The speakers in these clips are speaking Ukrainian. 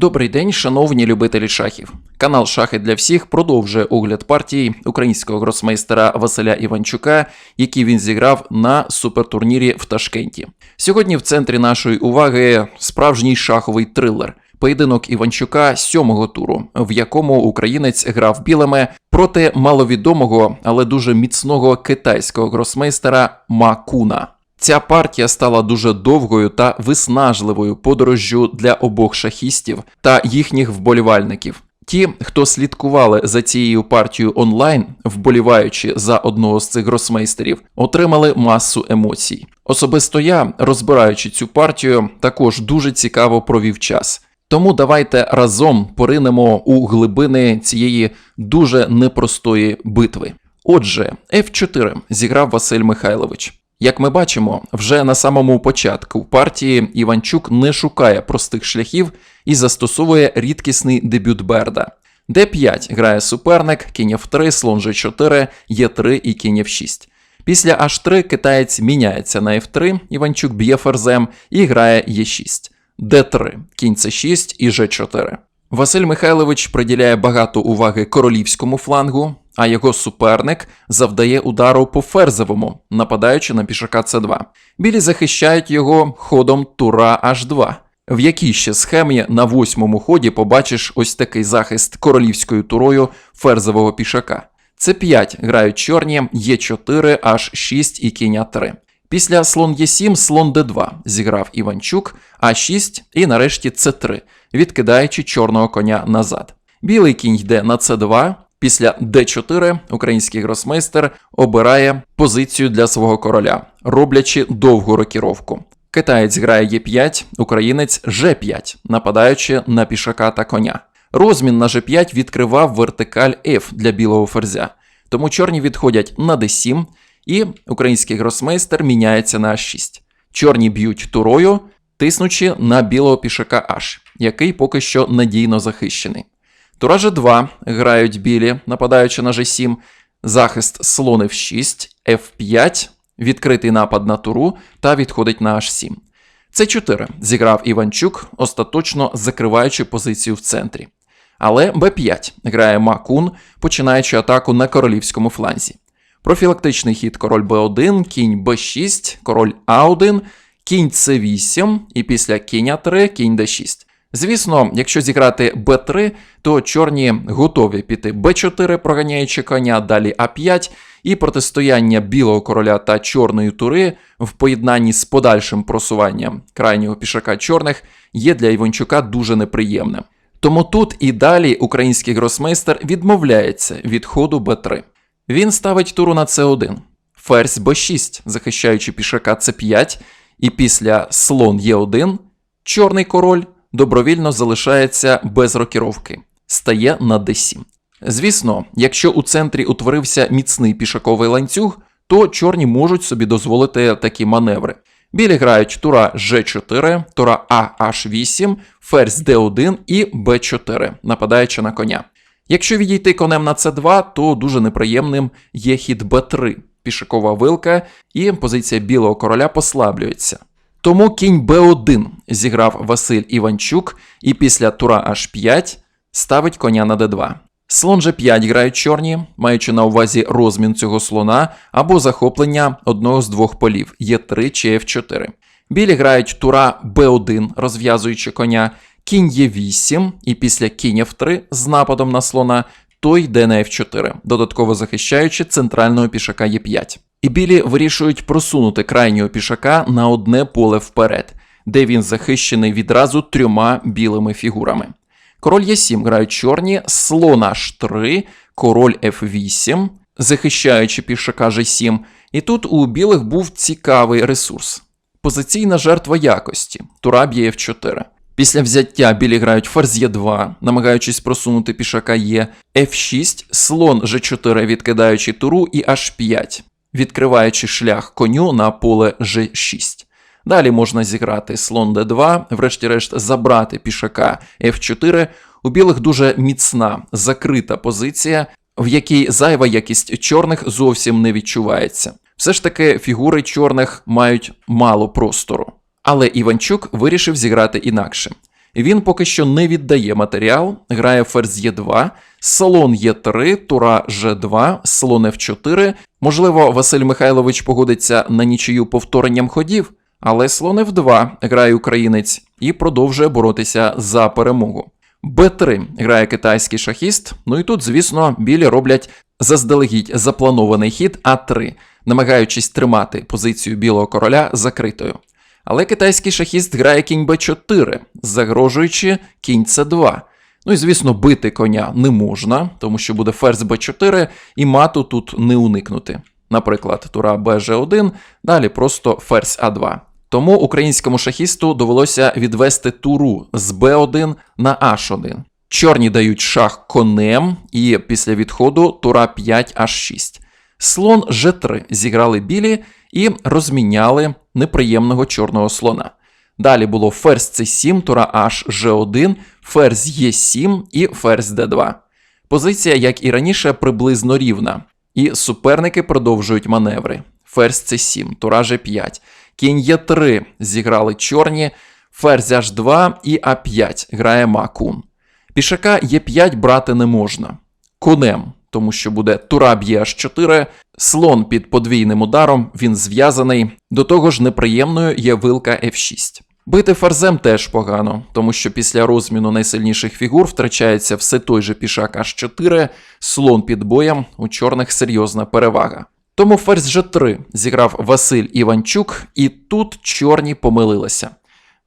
Добрий день, шановні любителі шахів. Канал Шахи для всіх продовжує огляд партії українського гросмейстера Василя Іванчука, які він зіграв на супертурнірі в Ташкенті. Сьогодні в центрі нашої уваги справжній шаховий трилер. Поєдинок Іванчука сьомого туру, в якому українець грав білими проти маловідомого, але дуже міцного китайського гросмейстера Макуна. Ця партія стала дуже довгою та виснажливою подорожжю для обох шахістів та їхніх вболівальників. Ті, хто слідкували за цією партією онлайн, вболіваючи за одного з цих гросмейстерів, отримали масу емоцій. Особисто я, розбираючи цю партію, також дуже цікаво провів час. Тому давайте разом поринемо у глибини цієї дуже непростої битви. Отже, F4 зіграв Василь Михайлович. Як ми бачимо, вже на самому початку партії Іванчук не шукає простих шляхів і застосовує рідкісний дебют Берда. Д5 грає суперник, кінь F3, слон G4, Е3 і кінь F6. Після H3 китаєць міняється на F3, Іванчук б'є ферзем і грає Е6, Д3, кінь С6 і G4. Василь Михайлович приділяє багато уваги королівському флангу, а його суперник завдає удару по ферзовому, нападаючи на пішака С2. Білі захищають його ходом тура H2. В якій ще схемі на восьмому ході побачиш ось такий захист королівською турою ферзового пішака. С5 грають чорні, Е4, H6 і кінь А3. Після слон Е7, слон Д2 зіграв Іванчук, А6 і нарешті С3, відкидаючи чорного коня назад. Білий кінь йде на С2. Після Д4 український гросмейстер обирає позицію для свого короля, роблячи довгу рокіровку. Китаєць грає Е5, українець Ж5, нападаючи на пішака та коня. Розмін на G5 відкривав вертикаль F для білого ферзя, тому чорні відходять на D7, і український гросмейстер міняється на А6. Чорні б'ють турою, тиснучи на білого пішака H, який поки що надійно захищений. Тура G2 грають білі, нападаючи на G7, захист слон F6, F5, відкритий напад на туру та відходить на H7. С4 зіграв Іванчук, остаточно закриваючи позицію в центрі. Але Б5 грає Макун, починаючи атаку на королівському фланзі. Профілактичний хід король Б1, кінь Б6, король А1, кінь С8 і після кінь А3, кінь Д6. Звісно, якщо зіграти Б3, то чорні готові піти Б4, проганяючи коня, далі А5, і протистояння білого короля та чорної тури в поєднанні з подальшим просуванням крайнього пішака чорних є для Іванчука дуже неприємним. Тому тут і далі український гросмейстер відмовляється від ходу Б3. Він ставить туру на С1, ферзь Б6, захищаючи пішака С5, і після слон Е1 чорний король добровільно залишається без рокіровки, стає на d7. Звісно, якщо у центрі утворився міцний пішаковий ланцюг, то чорні можуть собі дозволити такі маневри. Білі грають тура G4, тура AH8, ферзь D1 і B4, нападаючи на коня. Якщо відійти конем на c2, то дуже неприємним є хід b3, пішакова вилка, і позиція білого короля послаблюється. Тому кінь b1 зіграв Василь Іванчук, і після тура h5 ставить коня на d2. Слон g5 грають чорні, маючи на увазі розмін цього слона або захоплення одного з двох полів Е3 чи F4. Білі грають тура b1, розв'язуючи коня, кінь Е8, і після кінь F3 з нападом на слона, той йде на F4, додатково захищаючи центрального пішака Е5. І білі вирішують просунути крайнього пішака на одне поле вперед, де він захищений відразу трьома білими фігурами. Король Е7 грають чорні, слон H3, король F8, захищаючи пішака G7. І тут у білих був цікавий ресурс. Позиційна жертва якості, тура б'є F4. Після взяття білі грають ферзь Е2, намагаючись просунути пішака Е, F6, слон G4, відкидаючи туру, і H5, відкриваючи шлях коню на поле G6. Далі можна зіграти слон d2, врешті-решт забрати пішака f4. У білих дуже міцна, закрита позиція, в якій зайва якість чорних зовсім не відчувається. Все ж таки фігури чорних мають мало простору. Але Іванчук вирішив зіграти інакше. Він поки що не віддає матеріал, грає ферзь Е2, слон Е3, тура Ж2, слон Ф4. Можливо, Василь Михайлович погодиться на нічию повторенням ходів, але слон Ф2 грає українець і продовжує боротися за перемогу. Б3 грає китайський шахіст. Ну і тут, звісно, білі роблять заздалегідь запланований хід А3, намагаючись тримати позицію білого короля закритою. Але китайський шахіст грає кінь Б4, загрожуючи кінь С2. Ну і звісно, бити коня не можна, тому що буде ферзь Б4, і мату тут не уникнути. Наприклад, тура БЖ1, далі просто ферзь А2. Тому українському шахісту довелося відвести туру з Б1 на H1. Чорні дають шах конем, і після відходу тура 5 H6. Слон G3 зіграли білі і розміняли неприємного чорного слона. Далі було ферзь c7, тура H G1, ферзь Е7 і ферзь D2. Позиція, як і раніше, приблизно рівна. І суперники продовжують маневри. Ферзь c7, тура G5, кінь Е3 зіграли чорні, ферзь H2 і А5 грає Макун. Пішака Е5 брати не можна. Конем, тому що буде тура б'є H4, слон під подвійним ударом, він зв'язаний. До того ж, неприємною є вилка F6. Бити ферзем теж погано, тому що після розміну найсильніших фігур втрачається все той же пішак H4, слон під боєм, у чорних серйозна перевага. Тому ферзь G3 зіграв Василь Іванчук, і тут чорні помилилися.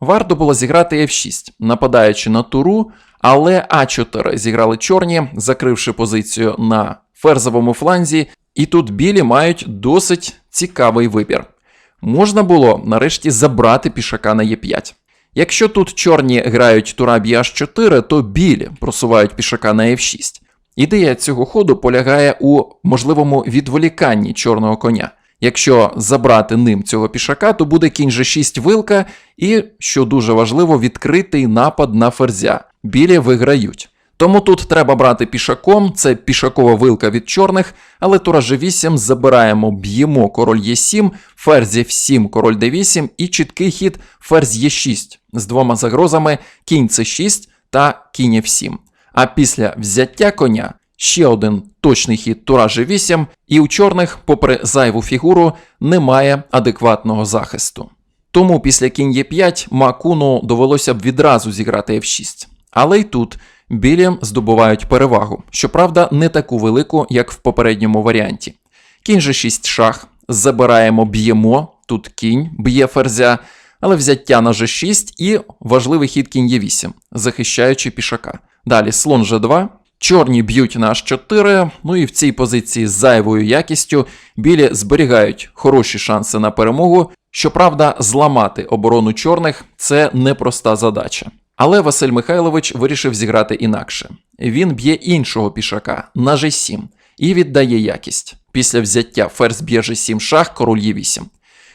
Варто було зіграти F6, нападаючи на туру, але А4 зіграли чорні, закривши позицію на ферзовому фланзі, і тут білі мають досить цікавий вибір. Можна було нарешті забрати пішака на Е5. Якщо тут чорні грають тура б'є H4, то білі просувають пішака на F6. Ідея цього ходу полягає у можливому відволіканні чорного коня. Якщо забрати ним цього пішака, то буде кінь G6 вилка, і, що дуже важливо, відкритий напад на ферзя. Білі виграють. Тому тут треба брати пішаком, це пішакова вилка від чорних, але тура G8 забираємо, б'ємо король Е7, ферзь F7, король D8 і чіткий хід ферзь Е6 з двома загрозами кінь С6 та кінь F7. А після взяття коня ще один точний хід тура G8, і у чорних, попри зайву фігуру, немає адекватного захисту. Тому після кінь Е5 Макуну довелося б відразу зіграти F6. Але й тут білі здобувають перевагу, щоправда, не таку велику, як в попередньому варіанті. Кінь G6 шах, забираємо, б'ємо, тут кінь б'є ферзя, але взяття на G6 і важливий хід кінь Е8, захищаючи пішака. Далі слон G2. Чорні б'ють на H4, ну і в цій позиції з зайвою якістю білі зберігають хороші шанси на перемогу. Щоправда, зламати оборону чорних це непроста задача. Але Василь Михайлович вирішив зіграти інакше. Він б'є іншого пішака на G7 і віддає якість. Після взяття ферзь б'є G7 шах, король Е8.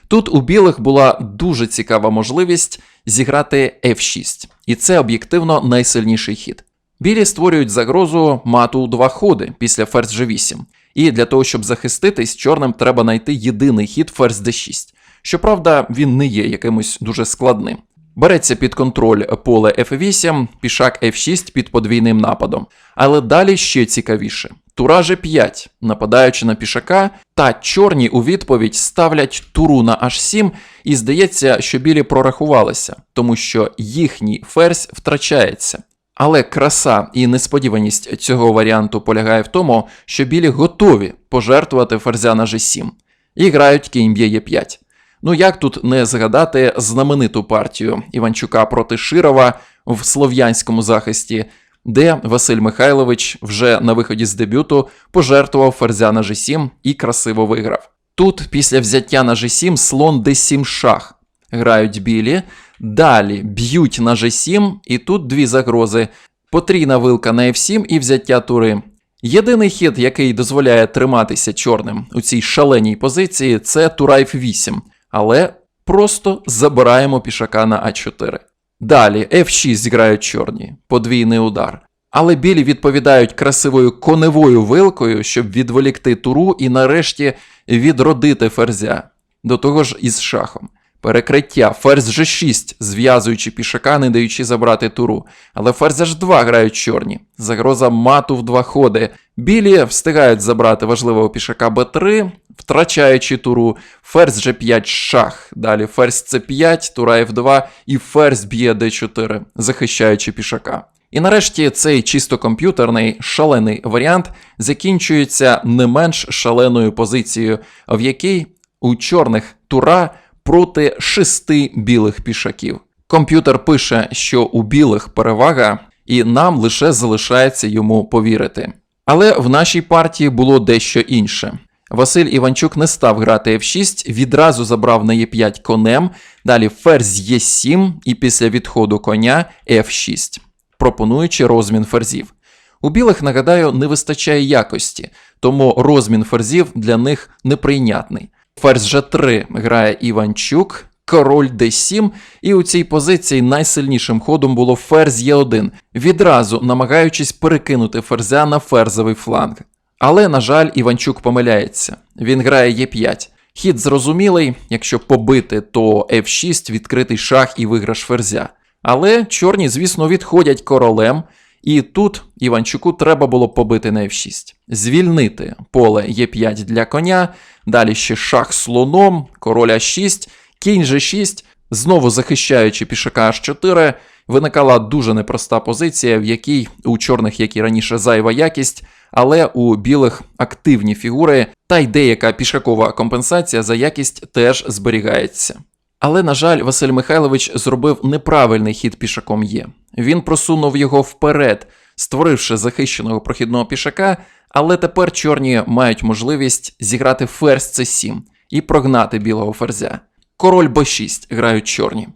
Тут у білих була дуже цікава можливість зіграти F6, і це об'єктивно найсильніший хід. Білі створюють загрозу мату у два ходи після ферзь G8. І для того, щоб захиститись, чорним треба знайти єдиний хід ферзь D6. Щоправда, він не є якимось дуже складним. Береться під контроль поле F8, пішак F6 під подвійним нападом. Але далі ще цікавіше. Тура G5, нападаючи на пішака, та чорні у відповідь ставлять туру на H7, і здається, що білі прорахувалися, тому що їхній ферзь втрачається. Але краса і несподіваність цього варіанту полягає в тому, що білі готові пожертвувати ферзя на G7 і грають кінь б'є Е5. Ну як тут не згадати знамениту партію Іванчука проти Широва в слов'янському захисті, де Василь Михайлович вже на виході з дебюту пожертвував ферзя на G7 і красиво виграв. Тут, після взяття на G7, слон D7 шах. Грають білі, далі б'ють на G7, і тут дві загрози: потрійна вилка на F7 і взяття тури. Єдиний хід, який дозволяє триматися чорним у цій шаленій позиції, це тура F8, але просто забираємо пішака на А4. Далі F6 зіграють чорні, подвійний удар. Але білі відповідають красивою коневою вилкою, щоб відволікти туру і нарешті відродити ферзя. До того ж із шахом. Перекриття, ферзь G6, зв'язуючи пішака, не даючи забрати туру. Але ферзь H2 грають чорні. Загроза мату в два ходи. Білі встигають забрати важливого пішака b3, втрачаючи туру. Ферзь G5 шах. Далі ферзь C5, тура F2 і ферзь б'є D4, захищаючи пішака. І нарешті цей чисто комп'ютерний шалений варіант закінчується не менш шаленою позицією, в якій у чорних тура проти шести білих пішаків. Комп'ютер пише, що у білих перевага, і нам лише залишається йому повірити. Але в нашій партії було дещо інше. Василь Іванчук не став грати F6, відразу забрав на Е5 конем, далі ферзь Е7 і після відходу коня F6, пропонуючи розмін ферзів. У білих, нагадаю, не вистачає якості, тому розмін ферзів для них неприйнятний. Ферзь G3 грає Іванчук, король D7, і у цій позиції найсильнішим ходом було ферзь Е1, відразу намагаючись перекинути ферзя на ферзовий фланг. Але, на жаль, Іванчук помиляється. Він грає Е5. Хід зрозумілий, якщо побити, то F6, відкритий шах і виграш ферзя. Але чорні, звісно, відходять королем, і тут Іванчуку треба було побити на F6, звільнити поле Е5 для коня, далі ще шах слоном, король А6, кінь G6, знову захищаючи пішака H4, виникала дуже непроста позиція, в якій у чорних, як і раніше, зайва якість, але у білих активні фігури, та й деяка пішакова компенсація за якість теж зберігається. Але, на жаль, Василь Михайлович зробив неправильний хід пішаком Є. Він просунув його вперед, створивши захищеного прохідного пішака, але тепер чорні мають можливість зіграти ферзь c7 і прогнати білого ферзя. Король b6 грають чорні.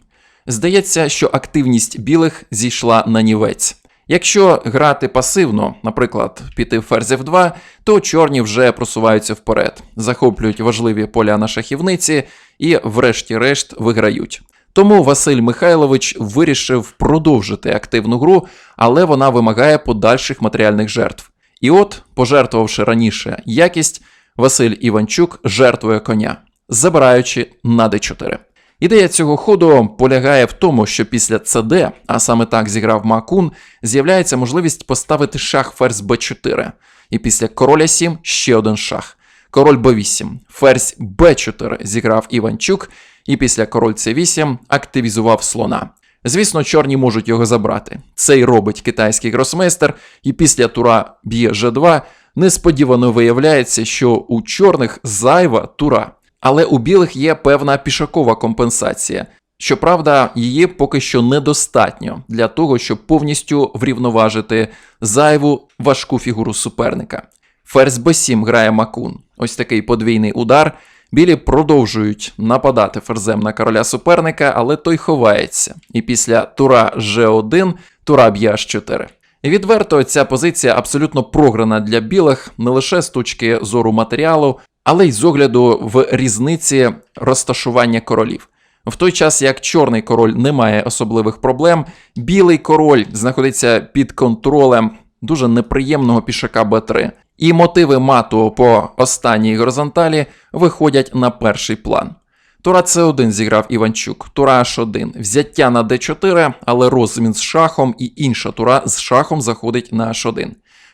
Здається, що активність білих зійшла на нівець. Якщо грати пасивно, наприклад, піти ферзь f2, то чорні вже просуваються вперед, захоплюють важливі поля на шахівниці і, врешті-решт, виграють. Тому Василь Михайлович вирішив продовжити активну гру, але вона вимагає подальших матеріальних жертв. І от, пожертвувавши раніше якість, Василь Іванчук жертвує коня, забираючи на d4. Ідея цього ходу полягає в тому, що після CD, а саме так зіграв Макун, з'являється можливість поставити шах ферзь b4, і після короля 7 ще один шах. Король b8, ферзь b4 зіграв Іванчук, і після король c8 активізував слона. Звісно, чорні можуть його забрати. Це робить китайський гросмейстер, і після тура б'є g2 несподівано виявляється, що у чорних зайва тура. Але у білих є певна пішакова компенсація. Щоправда, її поки що недостатньо для того, щоб повністю врівноважити зайву важку фігуру суперника. Ферзь b7 грає Макун. Ось такий подвійний удар. Білі продовжують нападати ферзем на короля суперника, але той ховається. І після тура G1 тура б'є H4. Відверто, ця позиція абсолютно програна для білих не лише з точки зору матеріалу, але й з огляду в різниці розташування королів. В той час як чорний король не має особливих проблем, білий король знаходиться під контролем дуже неприємного пішака Б3. І мотиви мату по останній горизонталі виходять на перший план. Тура С1 зіграв Іванчук, тура H1, взяття на Д4, але розмін з шахом і інша тура з шахом заходить на H1.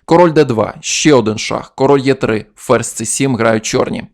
Король Д2, ще один шах, король Е3, ферзь С7 грають чорні.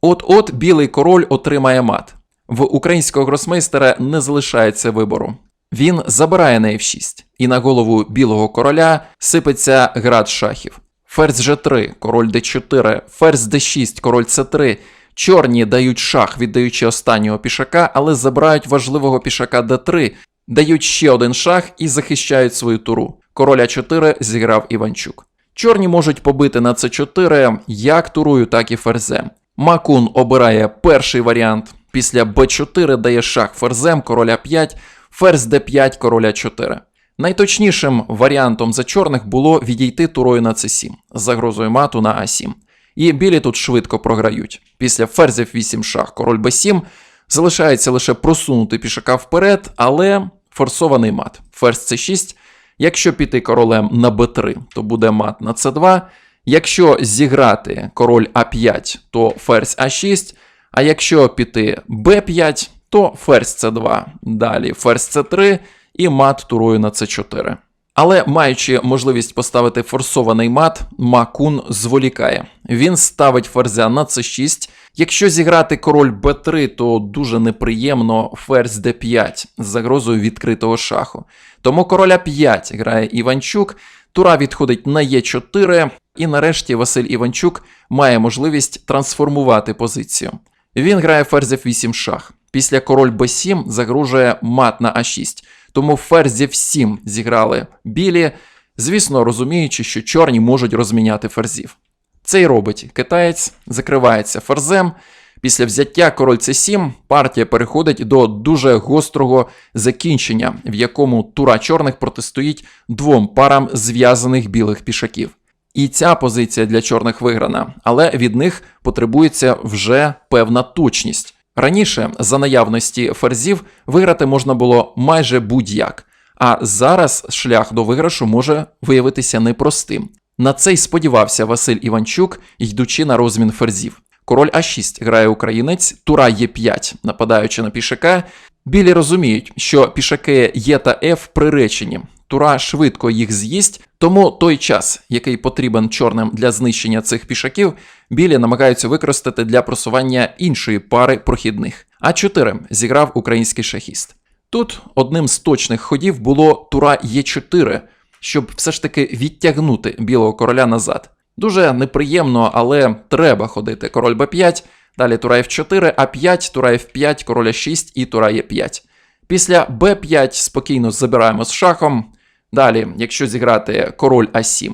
От-от білий король отримає мат. В українського гросмейстера не залишається вибору. Він забирає на F6, і на голову білого короля сипеться град шахів. Ферзь G3, король D4, ферзь D6, король C3. Чорні дають шах, віддаючи останнього пішака, але забирають важливого пішака D3, дають ще один шах і захищають свою туру. Король А4 зіграв Іванчук. Чорні можуть побити на С4 як турою, так і ферзем. Макун обирає перший варіант. Після Б4 дає шах ферзем, короля 5, ферзь Д5, короля 4. Найточнішим варіантом за чорних було відійти турою на С7 з загрозою мату на А7. І білі тут швидко програють. Після ферзів 8 шах, король Б7 залишається лише просунути пішака вперед, але форсований мат. Ферзь С6. Якщо піти королем на b3, то буде мат на С2. Якщо зіграти король А5, то ферзь А6. А якщо піти Б5, то ферзь c2, далі ферзь c3 і мат турою на c4. Але маючи можливість поставити форсований мат, Макун зволікає. Він ставить ферзя на c6. Якщо зіграти король b3, то дуже неприємно ферзь d5 з загрозою відкритого шаху. Тому короля 5 грає Іванчук, тура відходить на e4, і нарешті Василь Іванчук має можливість трансформувати позицію. Він грає ферзь f8 шах. Після король b7 загрожує мат на а6. Тому ферзь f7 зіграли білі, звісно, розуміючи, що чорні можуть розміняти ферзів. Це й робить китаєць, закривається ферзем. Після взяття король c7 партія переходить до дуже гострого закінчення, в якому тура чорних протистоїть двом парам зв'язаних білих пішаків. І ця позиція для чорних виграна, але від них потребується вже певна точність. Раніше, за наявності ферзів, виграти можна було майже будь-як, а зараз шлях до виграшу може виявитися непростим. На це сподівався Василь Іванчук, йдучи на розмін ферзів. Король А6 грає українець, тура Е5, нападаючи на пішака. Білі розуміють, що пішаки Е та Ф приречені. Тура швидко їх з'їсть, тому той час, який потрібен чорним для знищення цих пішаків, білі намагаються використати для просування іншої пари прохідних. А4 зіграв український шахіст. Тут одним з точних ходів було тура Е4, щоб все ж таки відтягнути білого короля назад. Дуже неприємно, але треба ходити король Б5, далі тура F4, А5, тура F5, король А6 і тура Е5. Після Б5 спокійно забираємо з шахом. Далі, якщо зіграти король А7.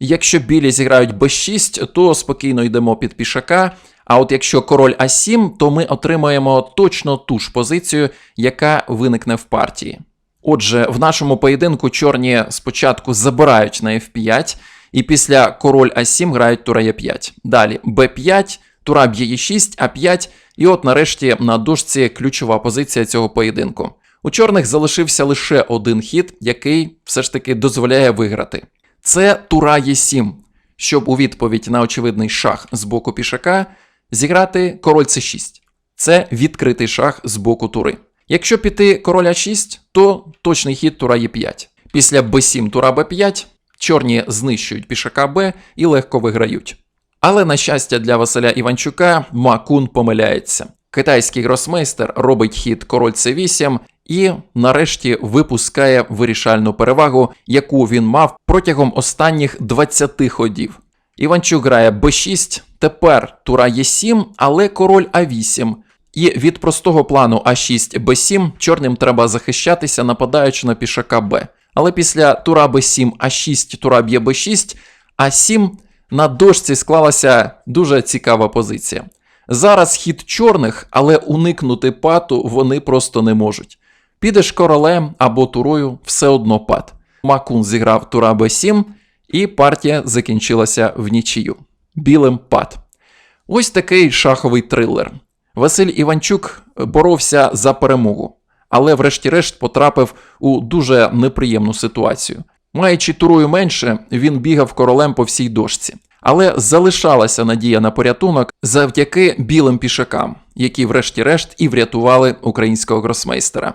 Якщо білі зіграють Б6, то спокійно йдемо під пішака. А от якщо король А7, то ми отримаємо точно ту ж позицію, яка виникне в партії. Отже, в нашому поєдинку чорні спочатку забирають на F5, і після король А7 грають тура Е5. Далі Б5, тура б'є Е6, А5, і от нарешті на дошці ключова позиція цього поєдинку. У чорних залишився лише один хід, який все ж таки дозволяє виграти. Це тура Е7, щоб у відповідь на очевидний шах з боку пішака зіграти король С6. Це відкритий шах з боку тури. Якщо піти король А6, то точний хід тура Е5. Після Б7 тура Б5 чорні знищують пішака Б і легко виграють. Але на щастя для Василя Іванчука Макун помиляється. Китайський гросмейстер робить хід король С8 і нарешті випускає вирішальну перевагу, яку він мав протягом останніх 20 ходів. Іванчук грає Б6, тепер тура Е7, але король А8. І від простого плану А6 Б7 чорним треба захищатися, нападаючи на пішака Б. Але після тура Б7 А6 тура б'є Б6, А7 на дошці склалася дуже цікава позиція. Зараз хід чорних, але уникнути пату вони просто не можуть. Підеш королем або турою, все одно пад. Макун зіграв тура Б7, і партія закінчилася в нічию. Білим пад. Ось такий шаховий трилер. Василь Іванчук боровся за перемогу, але врешті-решт потрапив у дуже неприємну ситуацію. Маючи турою менше, він бігав королем по всій дошці. Але залишалася надія на порятунок завдяки білим пішакам, які, врешті-решт, і врятували українського гросмейстера.